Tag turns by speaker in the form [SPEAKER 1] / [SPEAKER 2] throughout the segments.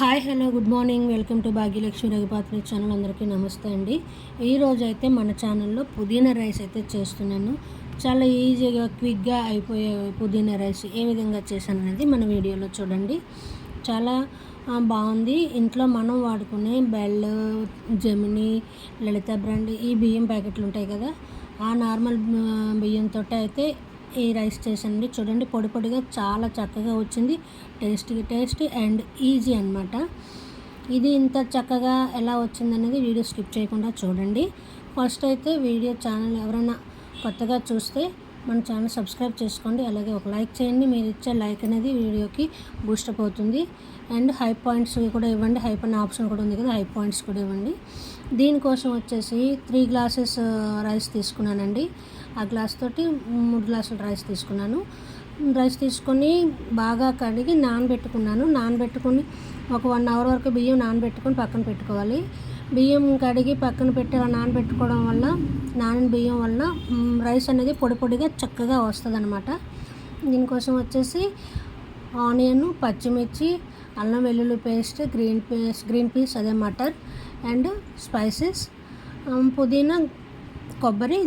[SPEAKER 1] Hi hello good morning. Welcome to Bhagyalakshmi Raghupatri channel. అందరికీ నమస్తే అండి. ఈరోజు అయితే మన ఛానల్లో పుదీనా రైస్ అయితే చేస్తున్నాను. చాలా ఈజీగా క్విక్గా అయిపోయే పుదీనా రైస్ ఏ విధంగా చేశాను అనేది మన వీడియోలో చూడండి. చాలా బాగుంది. ఇంట్లో మనం వాడుకునే బెల్ జమిని లలిత బ్రాండ్ ఈ బియ్యం ప్యాకెట్లు ఉంటాయి కదా ఆ నార్మల్ బియ్యంతో అయితే ఈ రైస్ చేసండి చూడండి పొడి పొడిగా చాలా చక్కగా వచ్చింది. టేస్టీ టేస్ట్ అండ్ ఈజీ అన్నమాట. ఇది ఇంత చక్కగా ఎలా వచ్చిందనేది వీడియో స్కిప్ చేయకుండా చూడండి. ఫస్ట్ అయితే వీడియో ఛానల్ ఎవరైనా కొత్తగా చూస్తే మన ఛానల్ సబ్స్క్రైబ్ చేసుకోండి. అలాగే ఒక లైక్ చేయండి. మీరు ఇచ్చే లైక్ అనేది వీడియోకి బూస్టప్ అవుతుంది. అండ్ హై పాయింట్స్ కూడా ఇవ్వండి. హై అనే ఆప్షన్ కూడా ఉంది కదా హై పాయింట్స్ కూడా ఇవ్వండి. దీనికోసం వచ్చేసి త్రీ గ్లాసెస్ రైస్ తీసుకున్నానండి. ఆ గ్లాస్ తోటి మూడు గ్లాసులు రైస్ తీసుకున్నాను. రైస్ తీసుకొని బాగా కడిగి నానబెట్టుకున్నాను. నానబెట్టుకొని ఒక వన్ అవర్ వరకు బియ్యం నానబెట్టుకొని పక్కన పెట్టుకోవాలి. బియ్యం కడిగి పక్కన పెట్టి అలా నానబెట్టుకోవడం వల్ల నానిన బియ్యం వల్ల రైస్ అనేది పొడి పొడిగా చక్కగా వస్తుంది అనమాట దీనికోసం వచ్చేసి ఆనియన్ పచ్చిమిర్చి అల్లం వెల్లుల్లి paste green peas green peas అదే మటర్ అండ్ స్పైసెస్ పుదీనా కొబ్బరి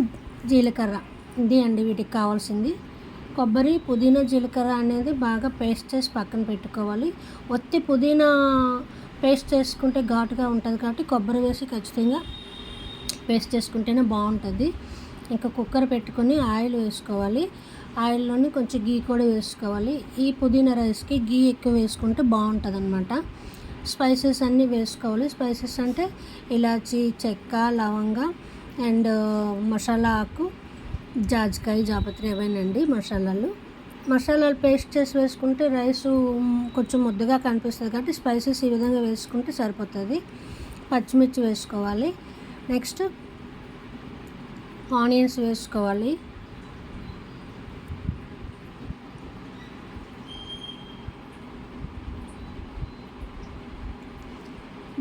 [SPEAKER 1] జీలకర్ర. ఇది అండి వీటికి కావాల్సింది. కొబ్బరి పుదీనా జీలకర్ర అనేది బాగా పేస్ట్ చేసి పక్కన పెట్టుకోవాలి. ఒత్తి పుదీనా పేస్ట్ చేసుకుంటే ఘాటుగా ఉంటుంది కాబట్టి కొబ్బరి వేసి ఖచ్చితంగా పేస్ట్ చేసుకుంటేనే బాగుంటుంది. ఇంకా కుక్కర్ పెట్టుకొని ఆయిల్ వేసుకోవాలి. ఆయిల్లోని కొంచెం గీ కూడా వేసుకోవాలి. ఈ పుదీనా రైస్కి గీ ఎక్కువ వేసుకుంటే బాగుంటుంది అనమాట స్పైసెస్ అన్నీ వేసుకోవాలి. స్పైసెస్ అంటే ఇలాచి చెక్క లవంగా అండ్ మసాలా ఆకు జాజికాయ జాపత్రి ఏవైనాండి మసాలాలు. మసాలాలు పేస్ట్ చేసి వేసుకుంటే రైస్ కొంచెం ముద్దగా కనిపిస్తుంది కాబట్టి స్పైసెస్ ఈ విధంగా వేసుకుంటే సరిపోతుంది. పచ్చిమిర్చి వేసుకోవాలి. నెక్స్ట్ ఆనియన్స్ వేసుకోవాలి.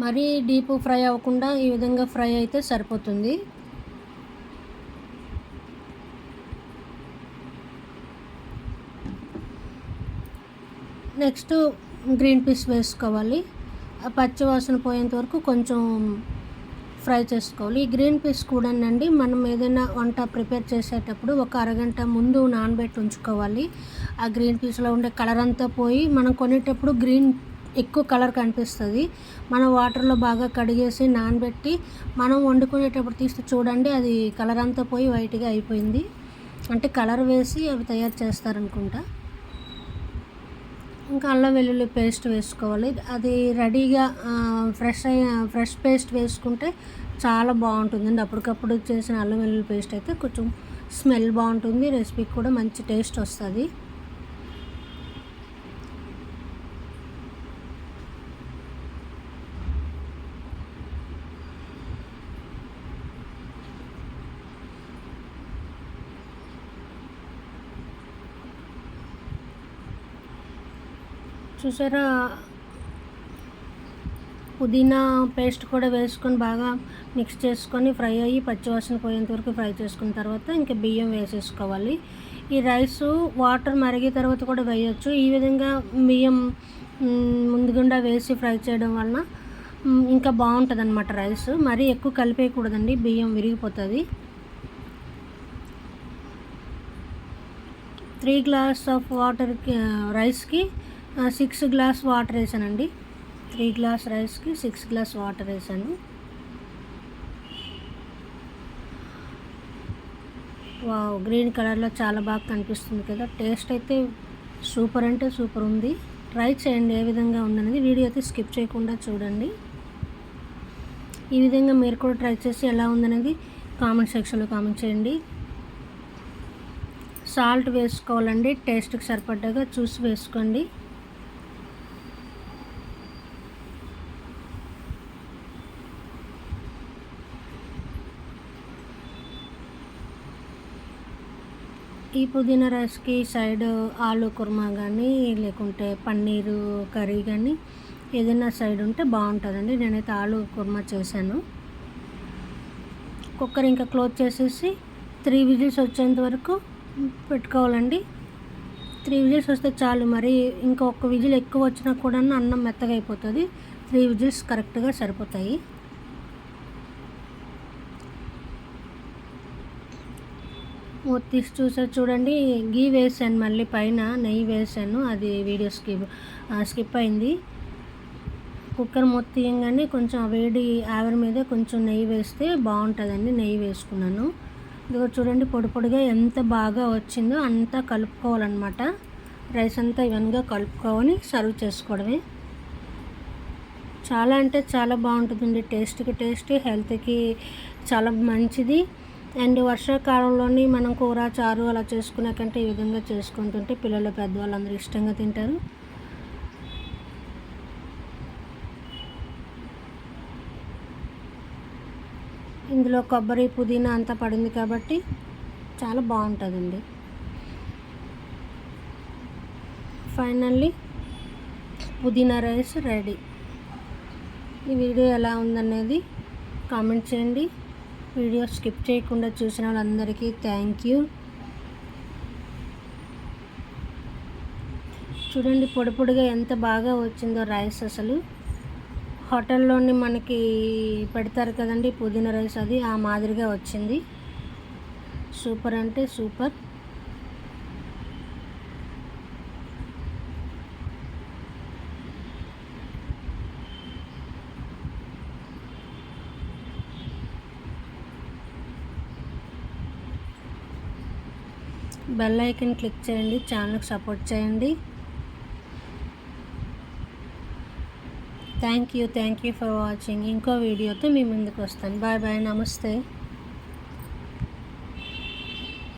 [SPEAKER 1] మరీ డీప్ ఫ్రై అవ్వకుండా ఈ విధంగా ఫ్రై అయితే సరిపోతుంది. నెక్స్ట్ గ్రీన్ పీస్ వేసుకోవాలి. ఆ పోయేంత వరకు కొంచెం ఫ్రై చేసుకోవాలి. ఈ గ్రీన్ పీస్ కూడానండి మనం ఏదైనా వంట ప్రిపేర్ చేసేటప్పుడు ఒక అరగంట ముందు నానబెట్టి ఉంచుకోవాలి. ఆ గ్రీన్ పీస్లో ఉండే కలర్ అంతా పోయి మనం కొనేటప్పుడు గ్రీన్ ఎక్కువ కలర్ కనిపిస్తుంది. మనం వాటర్లో బాగా కడిగేసి నానబెట్టి మనం వండుకునేటప్పుడు తీస్తే చూడండి అది కలర్ అంతా పోయి వైట్గా అయిపోయింది. అంటే కలర్ వేసి అవి తయారు చేస్తారనుకుంటా. ఇంకా అల్లం వెల్లుల్లి పేస్ట్ వేసుకోవాలి. అది రెడీగా ఫ్రెష్ అయిన ఫ్రెష్ పేస్ట్ వేసుకుంటే చాలా బాగుంటుందండి అప్పటికప్పుడు చేసిన అల్లం వెల్లుల్లి పేస్ట్ అయితే కొంచెం స్మెల్ బాగుంటుంది. రెసిపీకి కూడా మంచి టేస్ట్ వస్తుంది. చూసారా? పుదీనా పేస్ట్ కూడా వేసుకొని బాగా మిక్స్ చేసుకొని ఫ్రై అయ్యి పచ్చివాసన పోయేంత వరకు ఫ్రై చేసుకున్న తర్వాత ఇంకా బియ్యం వేసేసుకోవాలి. ఈ రైస్ వాటర్ మరిగే తర్వాత కూడా వేయచ్చు. ఈ విధంగా బియ్యం ముందుగుండా వేసి ఫ్రై చేయడం వలన ఇంకా బాగుంటుంది అనమాట రైస్. మరీ ఎక్కువ కలిపేయకూడదండి బియ్యం విరిగిపోతుంది. త్రీ గ్లాస్ ఆఫ్ వాటర్కి రైస్కి సిక్స్ గ్లాస్ వాటర్ వేసానండి. త్రీ గ్లాస్ రైస్కి సిక్స్ గ్లాస్ వాటర్ వేసాను. వావ్ గ్రీన్ కలర్లో చాలా బాగా కనిపిస్తుంది కదా. టేస్ట్ అయితే సూపర్ అంటే సూపర్ ఉంది. ట్రై చేయండి ఏ విధంగా ఉందనేది వీడియో అయితే స్కిప్ చేయకుండా చూడండి. ఈ విధంగా మీరు కూడా ట్రై చేసి ఎలా ఉందనేది కామెంట్ సెక్షన్లో కామెంట్ చేయండి. సాల్ట్ వేసుకోవాలండి టేస్ట్కి సరిపడ్డగా చూసి వేసుకోండి. ఈ పుదీనా రైస్కి సైడ్ ఆలు కుర్మా కానీ లేకుంటే పన్నీరు కర్రీ కానీ ఏదైనా సైడ్ ఉంటే బాగుంటుందండి. నేనైతే ఆలు కుర్మా చేశాను. కుక్కర్ ఇంకా క్లోజ్ చేసేసి త్రీ విజిల్స్ వచ్చేంత వరకు పెట్టుకోవాలండి. త్రీ విజిల్స్ వస్తే చాలు. మరి ఇంకొక విజిల్ ఎక్కువ వచ్చినా కూడా అన్నం మెత్తగా అయిపోతుంది. త్రీ విజిల్స్ కరెక్ట్గా సరిపోతాయి. తీసి చూసారు చూడండి గీ వేసాను మళ్ళీ పైన నెయ్యి వేసాను అది వీడియో స్కిప్ స్కిప్ అయింది. కుక్కర్ మూత తీయంగానే కొంచెం వేడి ఆవిరి మీద కొంచెం నెయ్యి వేస్తే బాగుంటుందండి నెయ్యి వేసుకున్నాను. ఇదిగో చూడండి పొడి పొడిగా ఎంత బాగా వచ్చిందో అంతా కలుపుకోవాలన్నమాట. రైస్ అంతా ఇవన్గా కలుపుకొని సర్వ్ చేసుకోవడమే. చాలా అంటే చాలా బాగుంటుందండి టేస్ట్కి టేస్ట్ హెల్త్కి చాలా మంచిది. అండ్ వర్షాకాలంలోని మనం కూర చారు అలా చేసుకునే కంటే ఈ విధంగా చేసుకుంటుంటే పిల్లలు పెద్దవాళ్ళు అందరూ ఇష్టంగా తింటారు. ఇందులో కొబ్బరి పుదీనా అంతా పడింది కాబట్టి చాలా బాగుంటుందండి. ఫైనల్లీ పుదీనా రైస్ రెడీ. ఈ వీడియో ఎలా ఉందనేది కామెంట్ చేయండి. వీడియో స్కిప్ చేయకుండా చూసిన వాళ్ళందరికీ థ్యాంక్ యూ చూడండి పొడి పొడిగా ఎంత బాగా వచ్చిందో రైస్ అసలు. హోటల్లోని మనకి పెడతారు కదండి పుదీనా రైస్ అది ఆ మాదిరిగా వచ్చింది. సూపర్ అంటే సూపర్. బెల్ ఐకన్ క్లిక్ చేయండి ఛానల్కి సపోర్ట్ చేయండి. Thank you thank you for watching ఇంకో వీడియోతో మీ ముందుకు వస్తాను. బాయ్ బాయ్ నమస్తే.